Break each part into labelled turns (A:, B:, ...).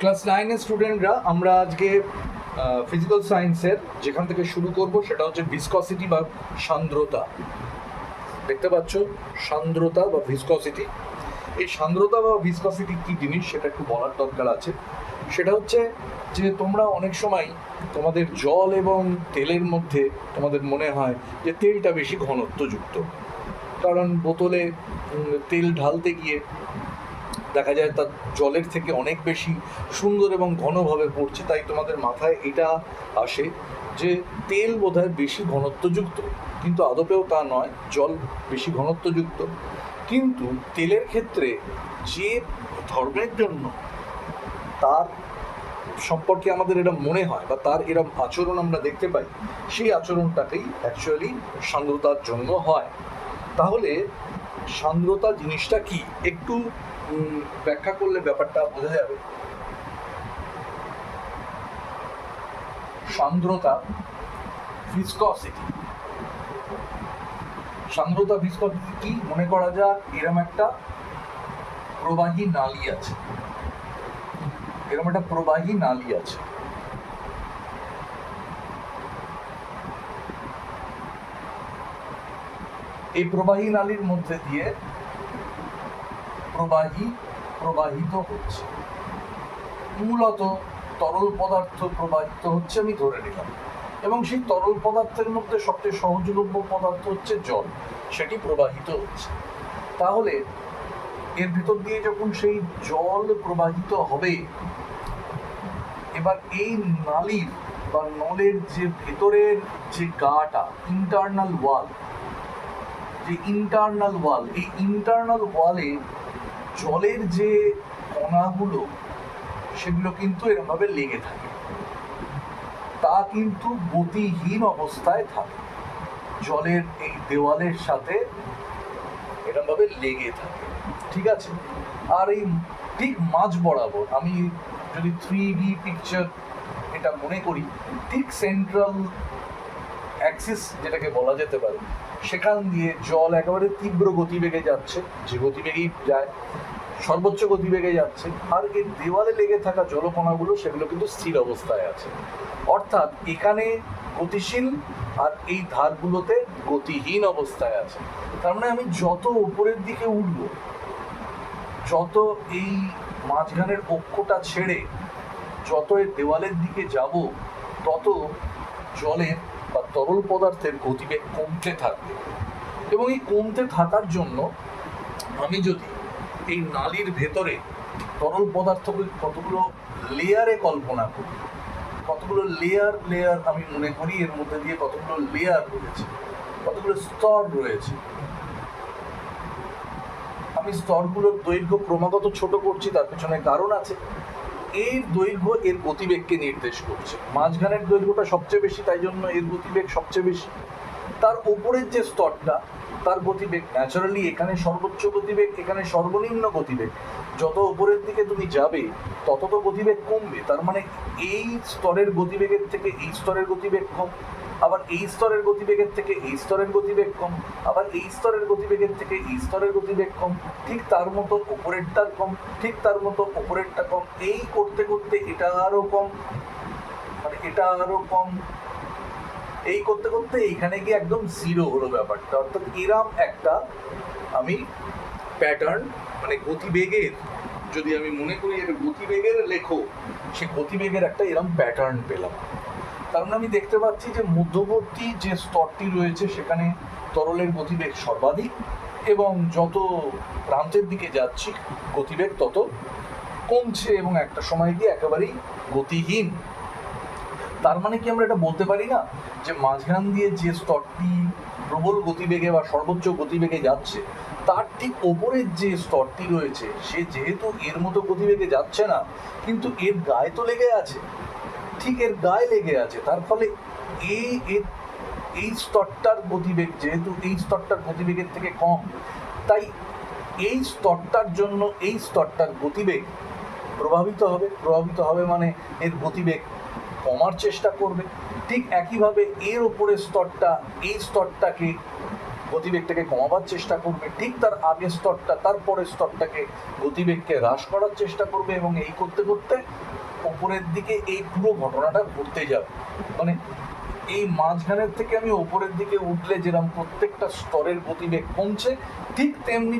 A: Class নাইনের স্টুডেন্টরা আমরা আজকে ফিজিক্যাল সায়েন্সের যেখান থেকে শুরু করব সেটা হচ্ছে ভিসকসিটি বা সান্দ্রতা। দেখতে পাচ্ছ, সান্দ্রতা বা ভিসকসিটি এই সান্দ্রতা বা ভিসকসিটি কী জিনিস সেটা একটু বলার দরকার আছে। সেটা হচ্ছে যে তোমরা অনেক সময় তোমাদের জল এবং তেলের মধ্যে তোমাদের মনে হয় যে তেলটা বেশি ঘনত্বযুক্ত। কারণ বোতলে তেল ঢালতে গিয়ে দেখা যায় তার জলের থেকে অনেক বেশি সুন্দর এবং ঘনভাবে পড়ছে, তাই তোমাদের মাথায় এটা আসে যে তেল বোধহয় বেশি ঘনত্বযুক্ত। কিন্তু আদপেও তা নয়, জল বেশি ঘনত্বযুক্ত। কিন্তু তেলের ক্ষেত্রে যে ধর্মের জন্য তার সম্পর্কে আমাদের এটা মনে হয় বা তার এরম আচরণ আমরা দেখতে পাই, সেই আচরণটাকেই অ্যাকচুয়ালি সান্দ্রতার জন্য হয়। তাহলে সান্দ্রতা জিনিসটা কি? একটু ব্যাখ্যা করলে ব্যাপারটা বোঝা যাবে। সান্দ্রতা ভিসকসিটি সান্দ্রতা ভিসকসিটি কি মনে করা যাক, এরম একটা প্রবাহী নালী আছে। এরম একটা প্রবাহী নালী আছে। এই প্রবাহী নালীর মধ্যে দিয়ে প্রবাহী প্রবাহিত হচ্ছে। মূলত তরল পদার্থ প্রবাহিত হচ্ছে আমি ধরে নিলাম। এবং সেই তরল পদার্থের মধ্যে সবচেয়ে সহজলভ্য পদার্থ হচ্ছে জল, সেটি প্রবাহিত হচ্ছে। তাহলে এর ভিতর দিয়ে যখন সেই জল প্রবাহিত হবে, এবার এই নালীর বা নলের যে ভেতরের যে গাটা ইন্টারনাল ওয়াল যে ইন্টারনাল ওয়াল এই ইন্টারনাল ওয়ালে জলের যে কণাগুলো, সেগুলো কিন্তু এরমভাবে লেগে থাকে। তা কিন্তু গতিহীন অবস্থায় থাকে। জলের এই দেওয়ালের সাথে এরমভাবে লেগে থাকে। ঠিক আছে? আর এই ঠিক মাঝ বরাবর আমি যদি থ্রি ডি পিকচার এটা মনে করি, ঠিক সেন্ট্রাল অ্যাক্সিস যেটাকে বলা যেতে পারে সেখান দিয়ে জল একেবারে তীব্র গতিবেগে যাচ্ছে, যে গতিবেগেই যায়, সর্বোচ্চ গতিবেগে যাচ্ছে, আর এই দেওয়ালে লেগে থাকা জলকণাগুলো সেগুলো কিন্তু স্থির অবস্থায় আছে। অর্থাৎ এখানে গতিশীল আর এই ধারগুলোতে গতিহীন অবস্থায় আছে। তার মানে আমি যত উপরের দিকে উঠব, যত এই মাঝখানের অক্ষটা ছেড়ে যত এই দেওয়ালের দিকে যাব, তত জলের তরল পদার্থের গতিবেগ কমতে থাকবে। এবং এই কমতে থাকার জন্য আমি যদি এই নালীর ভেতরে তরল পদার্থকে কতগুলো লেয়ারে কল্পনা করি, কতগুলো লেয়ার লেয়ার আমি মনে করি, এর মধ্যে দিয়ে কতগুলো লেয়ার রয়েছে, কতগুলো স্তর রয়েছে, আমি স্তরগুলোর দৈর্ঘ্য ক্রমাগত ছোট করছি, তার পেছনে কারণ আছে। এর দৈর্ঘ্য এর গতিবেগকে নির্দেশ করছে। মাঝখানের দৈর্ঘ্যটা সবচেয়ে বেশি, তাই জন্য এর গতিবেগ সবচেয়ে বেশি। তার উপরের যে স্তরটা, তার গতিবেগ ন্যাচারালি এখানে সর্বোচ্চ গতিবেগ, এখানে সর্বনিম্ন গতিবেগ। যত উপরের দিকে তুমি যাবে, তত তো গতিবেগ কমবে। তার মানে এই স্তরের গতিবেগের থেকে এই স্তরের গতিবেগ কম। আবার এই স্তরের গতিবেগের থেকে এই স্তরের গতিবেগ কম, আবার এই স্তরের গতিবেগের থেকে এই স্তরের গতিবেগ কম, ঠিক তার মতো উপরেরটার কম, ঠিক তার মতো উপরেরটা কম, এই করতে করতে এটা আরও কম মানে এটা আরও কম। এই করতে করতে এইখানে গিয়ে একদম জিরো হলো ব্যাপারটা। অর্থাৎ এরাম একটা আমি প্যাটার্ন মানে গতিবেগের, যদি আমি মনে করি এটা গতিবেগের লেখো, সে গতিবেগের একটা এরম প্যাটার্ন পেলাম। কারণ আমি দেখতে পাচ্ছি যে মধ্যবর্তী যে স্তরটি রয়েছে, সেখানে তরলের গতিবেগ সর্বাধিক এবং যত প্রান্তের দিকে যাচ্ছি গতিবেগ তত কমছে এবং একটা সময় গিয়ে একেবারেই গতিহীন। তার মানে কি আমরা এটা বলতে পারি না? যে মাঝখান দিয়ে যে স্তরটি প্রবল গতিবেগে বা সর্বোচ্চ গতিবেগে যাচ্ছে, তার ঠিক ওপরের যে স্তরটি রয়েছে, সে যেহেতু এর মতো গতিবেগে যাচ্ছে না, কিন্তু এর গায়ে তো লেগে আছে। ঠিক এর গায়ে লেগে আছে। তার ফলে এই এই স্তরটার গতিবেগ যেহেতু এই স্তরটার গতিবেগের থেকে কম, তাই এই স্তরটার জন্য এই স্তরটার গতিবেগ প্রভাবিত হবে। প্রভাবিত হবে মানে এর গতিবেগ কমার চেষ্টা করবে। ঠিক একইভাবে এর ওপরের স্তরটা, এই স্তরটাকে গতিবেগটাকে কমাবার চেষ্টা করবে। ঠিক তার আগের স্তরটা তারপরের স্তরটাকে গতিবেগকে হ্রাস করার চেষ্টা করবে এবং এই করতে করতে ওপরের দিকে এই পুরো ঘটনাটা ঘটতে যাবে। মানে এই মাঝখানের থেকে আমি ওপরের দিকে উঠলে যেরকম প্রত্যেকটা স্তরের গতিবেগ কমছে, ঠিক তেমনি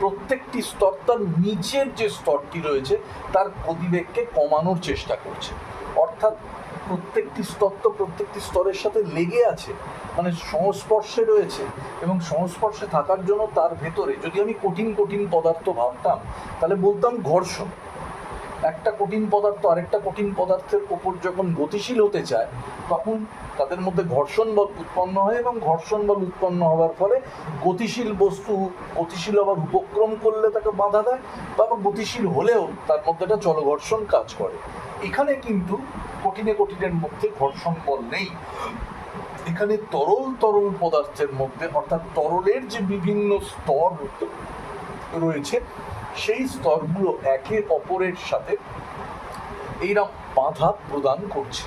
A: প্রত্যেকটি স্তর তার নিচের যে স্তরটি রয়েছে, তার গতিবেগকে কমানোর চেষ্টা করছে। অর্থাৎ প্রত্যেকটি স্তর তো প্রত্যেকটি স্তরের সাথে লেগে আছে মানে সংস্পর্শে রয়েছে এবং সংস্পর্শে থাকার জন্য তার ভেতরে যদি আমি কঠিন কঠিন পদার্থ ভাবতাম, তাহলে বলতাম ঘর্ষণ। একটা কঠিন পদার্থ, আরেকটা কঠিন পদার্থের ওপর যখন গতিশীল হতে চায়, তখন তাদের মধ্যে ঘর্ষণ বল উৎপন্ন হয় এবং ঘর্ষণ বল উৎপন্ন হওয়ার ফলে গতিশীল বস্তু, গতিশীল হওয়ার উপক্রম করলে তাকে বাধা দেয় বা গতিশীল হলেও তার মধ্যে একটা জলঘর্ষণ কাজ করে। এখানে কিন্তু কঠিনে কঠিনের মধ্যে ঘর্ষণ বল নেই। এখানে তরল তরল পদার্থের মধ্যে, অর্থাৎ তরলের যে বিভিন্ন স্তর রয়েছে সেই স্তরগুলো একে অপরের সাথে এইরকম বাধা প্রদান করছে।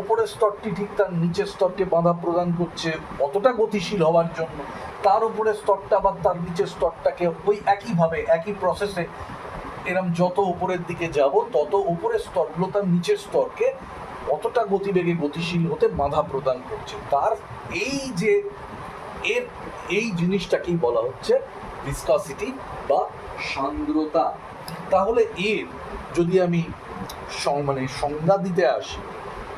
A: ওপরের স্তরটি ঠিক তার নিচের স্তরকে বাধা প্রদান করছে অতটা গতিশীল হওয়ার জন্য। তার উপরের স্তরটা বা তার নিচের স্তরটাকে ওই একইভাবে, একই প্রসেসে এরম যত উপরের দিকে যাব, তত উপরের স্তরগুলো তার নিচের স্তরকে অতটা গতিবেগে গতিশীল হতে বাধা প্রদান করছে। তার এই যে এর, এই জিনিসটাকেই বলা হচ্ছে ভিসকাসিটি বা সান্দ্রতা তাহলে এর যদি আমি মানে সংজ্ঞা দিতে আসি,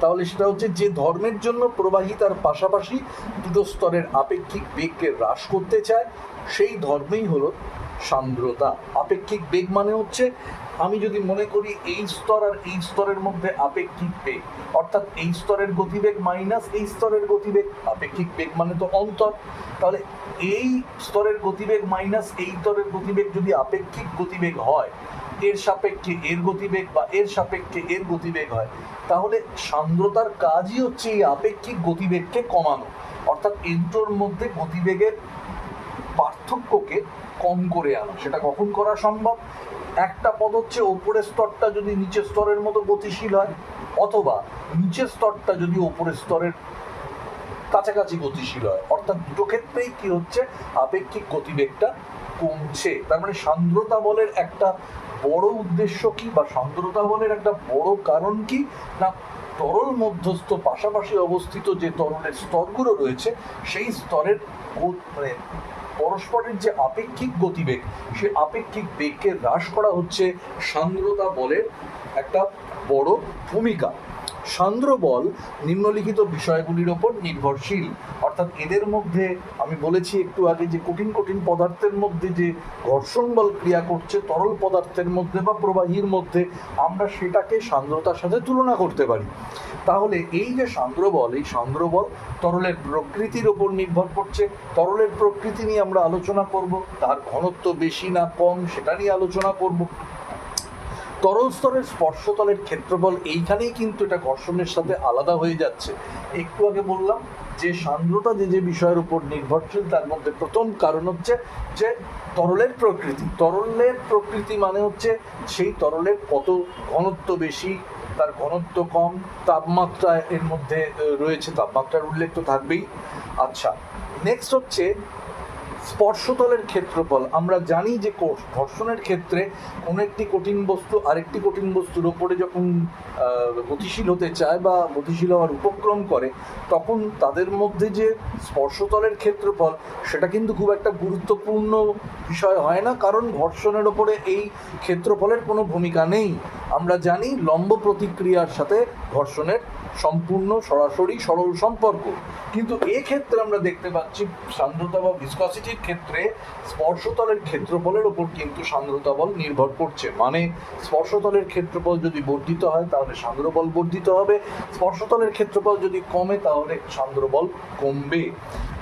A: তাহলে সেটা হচ্ছে যে ধর্মের জন্য প্রবাহী তার পাশাপাশি দুটো স্তরের আপেক্ষিক বেগকে হ্রাস করতে চায়, সেই ধর্মেই হলো সান্দ্রতা। আপেক্ষিক বেগ মানে হচ্ছে, আমি যদি মনে করি এই স্তর আর এই স্তরের মধ্যে আপেক্ষিক বেগ, অর্থাৎ এই স্তরের গতিবেগ মাইনাস এই স্তরের গতিবেগ, আপেক্ষিক বেগ মানে তো অন্তর। তাহলে এই স্তরের গতিবেগ মাইনাস এই স্তরের গতিবেগ যদি আপেক্ষিক গতিবেগ হয়, এর সাপেক্ষে এর গতিবেগ বা এর সাপেক্ষে এর গতিবেগ হয়, তাহলে সান্দ্রতার কাজই হচ্ছে এই আপেক্ষিক গতিবেগকে কমানো। অর্থাৎ এই দুটোর মধ্যে গতিবেগের পার্থক্যকে কম করে আনা। সেটা কখন করা সম্ভব? একটা পদ হচ্ছে ওপরের স্তরটা যদি নিচের স্তরের মতো গতিশীল হয়, অথবা নিচের স্তরটা যদি ওপরের স্তরের কাছাকাছি গতিশীল হয়, অর্থাৎ দুটো ক্ষেত্রেই কি হচ্ছে? আপেক্ষিক গতিবেগটা কমছে। তার মানে সান্দ্রতা বলের একটা বড় উদ্দেশ্য কি বা সান্দ্রতা বলের একটা বড় কারণ কি? না, তরল মধ্যস্থ পাশাপাশি অবস্থিত যে তরলের স্তরগুলো রয়েছে, সেই স্তরের মানে পরস্পরের যে আপেক্ষিক গতিবেগ সে আপেক্ষিক বেগকে হ্রাস করা হচ্ছে সান্দ্রতা বলের একটা বড় ভূমিকা। সান্দ্র বল নিম্নলিখিত বিষয়গুলির ওপর নির্ভরশীল। অর্থাৎ এদের মধ্যে আমি বলেছি একটু আগে যে কঠিন কঠিন পদার্থের মধ্যে যে ঘর্ষণ বল ক্রিয়া করছে, তরল পদার্থের মধ্যে বা প্রবাহীর মধ্যে, আমরা সেটাকে সান্দ্রতার সাথে তুলনা করতে পারি। তাহলে এই যে সান্দ্র বল এই সান্দ্র বল তরলের প্রকৃতির ওপর নির্ভর করছে। তরলের প্রকৃতি নিয়ে আমরা আলোচনা করব, তার ঘনত্ব বেশি না কম, সেটা নিয়ে আলোচনা করব। তরল স্তরের স্পর্শতলের ক্ষেত্রফল এইখানেই কিন্তু এটা ঘর্ষণের সাথে আলাদা হয়ে যাচ্ছে। একটু আগে বললাম যে সান্দ্রতা যে যে বিষয়ের উপর নির্ভরশীল, তার মধ্যে প্রথম কারণ হচ্ছে যে তরলের প্রকৃতি। তরলের প্রকৃতি মানে হচ্ছে সেই তরলের কত ঘনত্ব বেশি, তার ঘনত্ব কম তাপমাত্রা এর মধ্যে রয়েছে। তাপমাত্রার উল্লেখ তো থাকবেই। আচ্ছা নেক্সট হচ্ছে স্পর্শতলের ক্ষেত্রফল। আমরা জানি যে ঘর্ষণের ক্ষেত্রে কোনো একটি কঠিন বস্তু আরেকটি কঠিন বস্তুর ওপরে যখন গতিশীল হতে চায় বা গতিশীল হওয়ার উপক্রম করে, তখন তাদের মধ্যে যে স্পর্শতলের ক্ষেত্রফল, সেটা কিন্তু খুব একটা গুরুত্বপূর্ণ বিষয় হয় না, কারণ ঘর্ষণের ওপরে এই ক্ষেত্রফলের কোনো ভূমিকা নেই। আমরা জানি লম্ব প্রতিক্রিয়ার সাথে ঘর্ষণের সম্পূর্ণ, সরাসরি সরল সম্পর্ক। কিন্তু এক্ষেত্রে আমরা দেখতে পাচ্ছি সান্দ্রতা বা ভিসকসিটির ক্ষেত্রে স্পর্শতলের ক্ষেত্রফলের ওপর কিন্তু সান্দ্রতা বল নির্ভর করছে। মানে স্পর্শতলের ক্ষেত্রফল যদি বর্ধিত হয়, তাহলে সান্দ্র বল বর্ধিত হবে। স্পর্শতলের ক্ষেত্রফল যদি কমে, তাহলে সান্দ্র বল কমবে।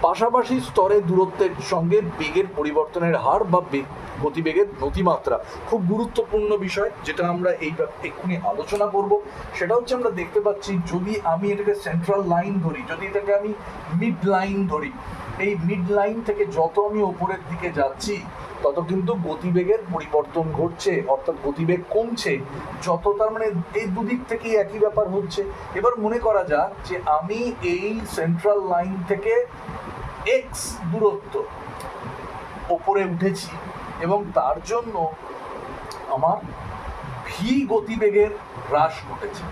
A: পাশাপাশি স্তরে দূরত্বের সঙ্গে বেগের পরিবর্তনের হার বা বেগ গতিবেগের নতিমাত্রা। খুব গুরুত্বপূর্ণ বিষয়, যেটা আমরা এই এক্ষুনি আলোচনা করব। সেটা হচ্ছে আমরা দেখতে পাচ্ছি যদি আমি এটাকে সেন্ট্রাল লাইন ধরি, যদি এটাকে আমি মিড লাইন ধরি, এই মিড লাইন থেকে যত আমি ওপরের দিকে যাচ্ছি, তত কিন্তু গতিবেগের পরিবর্তন ঘটছে, অর্থাৎ গতিবেগ কমছে। যত তার মানে এই দুদিক থেকেই একই ব্যাপার হচ্ছে। এবার মনে করা যাক যে আমি এই সেন্ট্রাল লাইন থেকে এক্স দূরত্ব ওপরে উঠেছি এবং তার জন্য আমার ভি গতিবেগের হ্রাস ঘটেছে।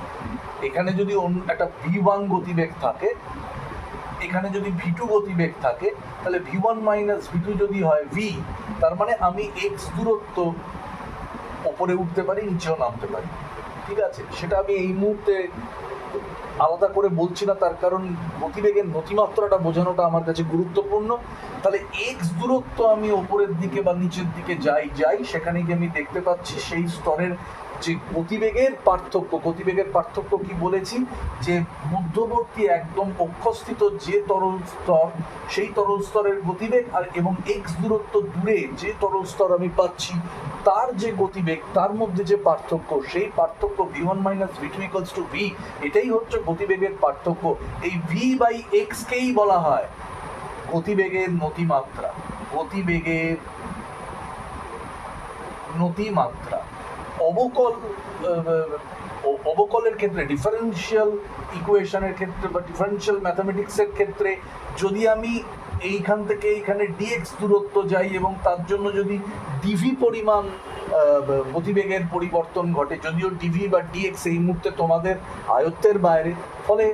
A: এখানে যদি অন্য একটা ভি ওয়ান গতিবেগ থাকে, এখানে যদি ভি টু গতিবেগ থাকে, তাহলে V one minus V two যদি হয় ভি তার মানে আমি এক্স দূরত্ব ওপরে উঠতে পারি, নিচেও নামতে পারি। ঠিক আছে? সেটা আমি এই মুহূর্তে আলাদা করে বলছি না, তার কারণ গতিবেগের নথিমাত্রাটা বোঝানোটা আমার কাছে গুরুত্বপূর্ণ। তাহলে এক্স দূরত্ব আমি ওপরের দিকে বা নিচের দিকে যাই যাই, সেখানে গিয়ে আমি দেখতে পাচ্ছি, সেই স্তরের যে গতিবেগের পার্থক্য গতিবেগের পার্থক্য কি বলেছি? যে মধ্যবর্তী একদম অক্ষস্থিত যে তরল স্তর, সেই তরল স্তরের গতিবেগ আর এবং এক্স দূরত্ব দূরে যে তরল স্তর আমি পাচ্ছি, তার যে গতিবেগ, তার মধ্যে যে পার্থক্য, সেই পার্থক্য V one minus V two equals two V এটাই হচ্ছে গতিবেগের পার্থক্য। এই ভি বাই এক্সকেই বলা হয়? গতিবেগের নতিমাত্রা গতিবেগের নতিমাত্রা। অবকল অবকলের ক্ষেত্রে ডিফারেন্সিয়াল ইকুয়েশনের ক্ষেত্রে বা ডিফারেন্সিয়াল ম্যাথামেটিক্সের ক্ষেত্রে যদি আমি এইখান থেকে এইখানে ডিএক্স দূরত্ব যাই এবং তার জন্য যদি ডিভি পরিমাণ গতিবেগের পরিবর্তন ঘটে। যদিও টিভি বা ডিএক্স এই মুহূর্তে তোমাদের আয়ত্তের বাইরে। ফলে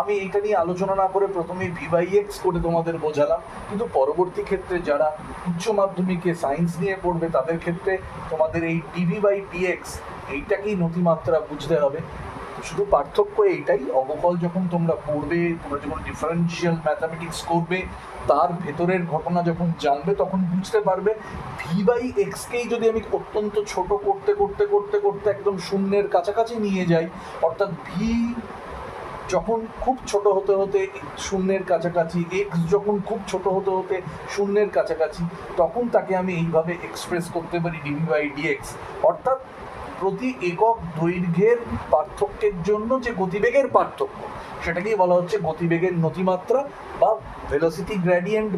A: আমি এটা নিয়ে আলোচনা না করে প্রথমে ভি বাই এক্স করে তোমাদের বোঝালাম। কিন্তু পরবর্তী ক্ষেত্রে যারা উচ্চ মাধ্যমিকে সায়েন্স নিয়ে পড়বে, তাদের ক্ষেত্রে তোমাদের এই টিভি বাই ডিএক্স এইটাকেই নথিমাত্রা বুঝতে হবে। শুধু পার্থক্য এইটাই, অবকল যখন তোমরা পড়বে, তোমরা যখন ডিফারেন্সিয়াল ম্যাথামেটিক্স করবে, তার ভেতরের ঘটনা যখন জানবে, তখন বুঝতে পারবে ভি বাই এক্সকেই যদি আমি অত্যন্ত ছোট করতে করতে করতে করতে একদম শূন্যের কাছাকাছি নিয়ে যাই, অর্থাৎ ভি যখন খুব ছোট হতে হতে শূন্যের কাছাকাছি এক্স যখন খুব ছোট হতে হতে শূন্যের কাছাকাছি, তখন তাকে আমি এইভাবে এক্সপ্রেস করতে পারি ডিভি বাই ডিএক্স অর্থাৎ প্রতি একক দৈর্ঘ্যের পার্থক্যের জন্য যে গতিবেগের পার্থক্য সেটাকেই বলা হচ্ছে গতিবেগের নতিমাত্রা বা ভেলোসিটি গ্র্যাডিয়েন্ট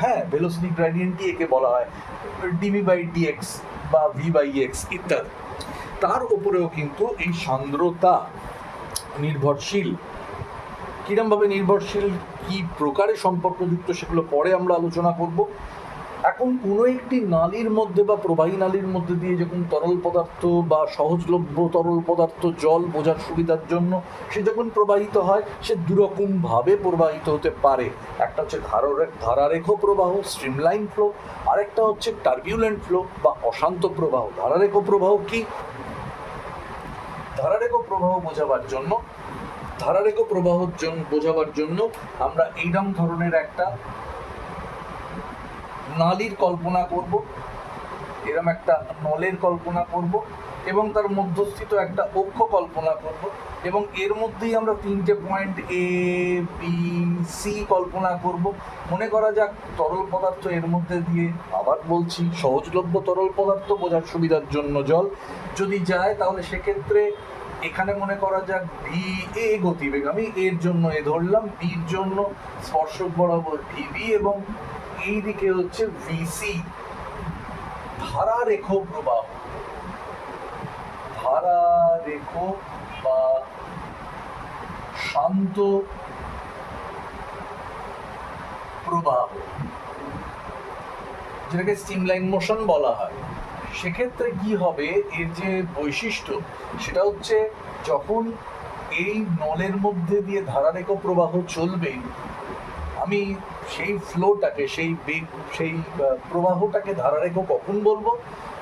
A: হ্যাঁ ভেলোসিটি গ্র্যাডিয়েন্টই একে বলা হয়? ডিভি বাই ডিএক্স বা ভি বাই এক্স ইত্যাদি। তার উপরেও কিন্তু এই সান্দ্রতা নির্ভরশীল। কিরমভাবে নির্ভরশীল, কি প্রকারে সম্পর্কযুক্ত সেগুলো পরে আমরা আলোচনা করব। এখন কোনো একটি নালীর মধ্যে বা প্রবাহী নালীর মধ্যে দিয়ে যখন তরল পদার্থ বা সহজলভ্য তরল পদার্থ জল বোঝার সুবিধার জন্য সে যখন প্রবাহিত হয়, সে দুরকমভাবে প্রবাহিত হতে পারে। একটা হচ্ছে ধারারে ধারারেখ প্রবাহ স্ট্রিমলাইন ফ্লো আরেকটা হচ্ছে টার্বিউলেন্ট ফ্লো বা অশান্ত প্রবাহ। ধারারেখ প্রবাহ কি? ধারারেখ প্রবাহ বোঝাবার জন্য, ধারারেখ প্রবাহ বোঝাবার জন্য আমরা এইরকম ধরনের একটা নালীর কল্পনা করব এরকম একটা নলের কল্পনা করব এবং তার মধ্যস্থিত একটা অক্ষ কল্পনা করব এবং এর মধ্যেই আমরা তিনটে পয়েন্ট এ বি সি কল্পনা করব। মনে করা যাক, তরল পদার্থ এর মধ্যে দিয়ে আবার বলছি, সহজলভ্য তরল পদার্থ বোঝার সুবিধার জন্য জল। যদি যায়, তাহলে সেক্ষেত্রে এখানে মনে করা যাক ভি এ গতিবেগ। আমি এর জন্য এ ধরলাম বির জন্য স্পর্শক বরাবর ভিবি এবং এই দিকে হচ্ছে ভিসি ধারা রেখ প্রবাহ। ধারা রেখ বা শান্ত প্রবাহ, যেটাকে স্টিমলাইন মোশন বলা হয়। সেক্ষেত্রে কি হবে? এর যে বৈশিষ্ট্য, সেটা হচ্ছে যখন এই নলের মধ্যে দিয়ে ধারারেখ প্রবাহ চলবে, আমি সেই ফ্লোটাকে সেই বেগ, সেই প্রবাহটাকে ধারা ধারারেখ কখন বলব?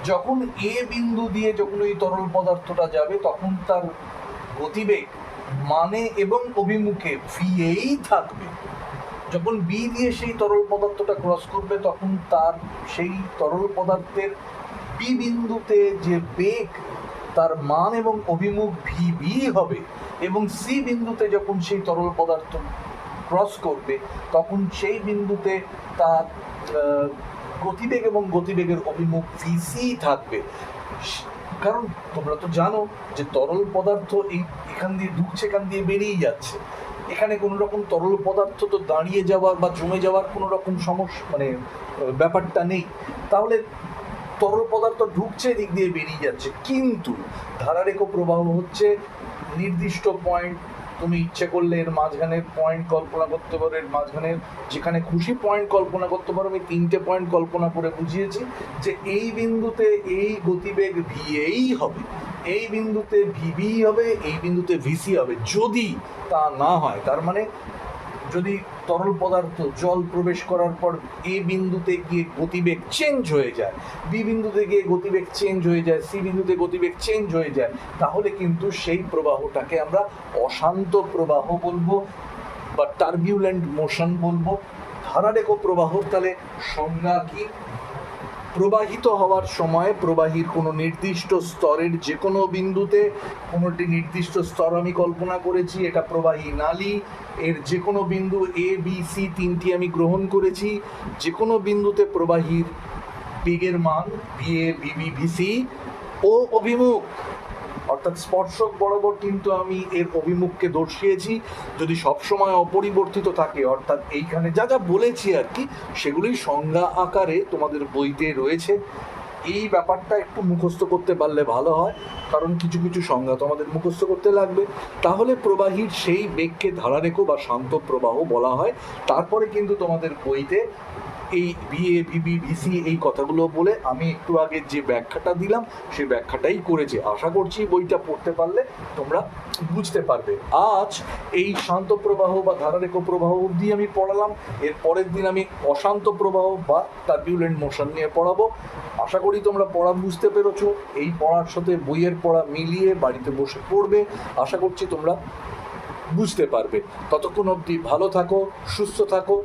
A: যখন এ বিন্দু দিয়ে যখন ওই তরল পদার্থটা যাবে, তখন তার গতিবেগ মানে এবং অভিমুখে ভিএই থাকবে। যখন বি দিয়ে সেই তরল পদার্থটা ক্রস করবে, তখন তার সেই তরল পদার্থের বি বিন্দুতে যে বেগ, তার মান এবং অভিমুখ ভি বি হবে এবং সি বিন্দুতে যখন সেই তরল পদার্থ ক্রস করবে, তখন সেই বিন্দুতে তার গতিবেগ এবং গতিবেগের অভিমুখ ভিসি থাকবে। কারণ তোমরা তো জানো যে তরল পদার্থ এই, এখান দিয়ে ঢুকছে, এখান দিয়ে বেরিয়ে যাচ্ছে। এখানে কোনো রকম তরল পদার্থ তো দাঁড়িয়ে যাওয়ার বা জমে যাওয়ার কোনো রকম সমস্যা মানে ব্যাপারটা নেই। তাহলে তরল পদার্থ ঢুকছে, এদিক দিয়ে বেরিয়ে যাচ্ছে। কিন্তু ধারারেখ প্রবাহ হচ্ছে নির্দিষ্ট পয়েন্ট তুমি ইচ্ছে করলে এর মাঝখানে পয়েন্ট কল্পনা করতে পারো, এর মাঝখানে যেখানে খুশি পয়েন্ট কল্পনা করতে পারো, আমি তিনটে পয়েন্ট কল্পনা করে বুঝিয়েছি যে এই বিন্দুতে এই গতিবেগ ভি এই হবে, এই বিন্দুতে ভিবি হবে, এই বিন্দুতে ভিসি হবে, যদি তা না হয়, তার মানে যদি তরল পদার্থ জল প্রবেশ করার পর এ বিন্দুতে গিয়ে গতিবেগ চেঞ্জ হয়ে যায়। বি বিন্দুতে গিয়ে গতিবেগ চেঞ্জ হয়ে যায় সি বিন্দুতে গতিবেগ চেঞ্জ হয়ে যায়। তাহলে কিন্তু সেই প্রবাহটাকে আমরা অশান্ত প্রবাহ বলব বা টার্বিউলেন্ট মোশন বলব। ধারারেখ প্রবাহ, তাহলে সংজ্ঞা কি? প্রবাহিত হওয়ার সময় প্রবাহীর কোনো নির্দিষ্ট স্তরের যে কোনো বিন্দুতে কোনোটি নির্দিষ্ট স্তর আমি কল্পনা করেছি, এটা প্রবাহী নালী, এর যে কোনো বিন্দু এ বি সি তিনটি আমি গ্রহণ করেছি যে কোনো বিন্দুতে প্রবাহীর বেগের মান বিএ বিবি ভিসি ও অভিমুখ। অর্থাৎ স্পর্শক বরাবর কিন্তু আমি এর অভিমুখকে দর্শিয়েছি, যদি সবসময় অপরিবর্তিত থাকে, অর্থাৎ এইখানে যা যা বলেছি আর কি, সেগুলোই সংজ্ঞা আকারে তোমাদের বইতে রয়েছে। এই ব্যাপারটা একটু মুখস্থ করতে পারলে ভালো হয়, কারণ কিছু কিছু সংজ্ঞা তোমাদের মুখস্থ করতে লাগবে। তাহলে প্রবাহীর সেই বেগকে ধারারেখ বা শান্ত প্রবাহ বলা হয়। তারপরে কিন্তু তোমাদের বইতে এই বিএ বিবি ভিসি এই কথাগুলো বলে আমি একটু আগে যে ব্যাখ্যাটা দিলাম সেই ব্যাখ্যাটাই করেছি। আশা করছি বইটা পড়তে পারলে তোমরা বুঝতে পারবে। আজ এই শান্ত প্রবাহ বা ধারারেখ প্রবাহ অবধি আমি পড়ালাম। এর পরের দিন আমি অশান্ত প্রবাহ বা টার্বিউলেন্ট মোশন নিয়ে পড়াবো। আশা করি তোমরা পড়া বুঝতে পেরেছ। এই পড়ার সাথে বইয়ের পড়া মিলিয়ে বাড়িতে বসে পড়বে। আশা করছি তোমরা বুঝতে পারবে। ততক্ষণ অবধি ভালো থাকো, সুস্থ থাকো।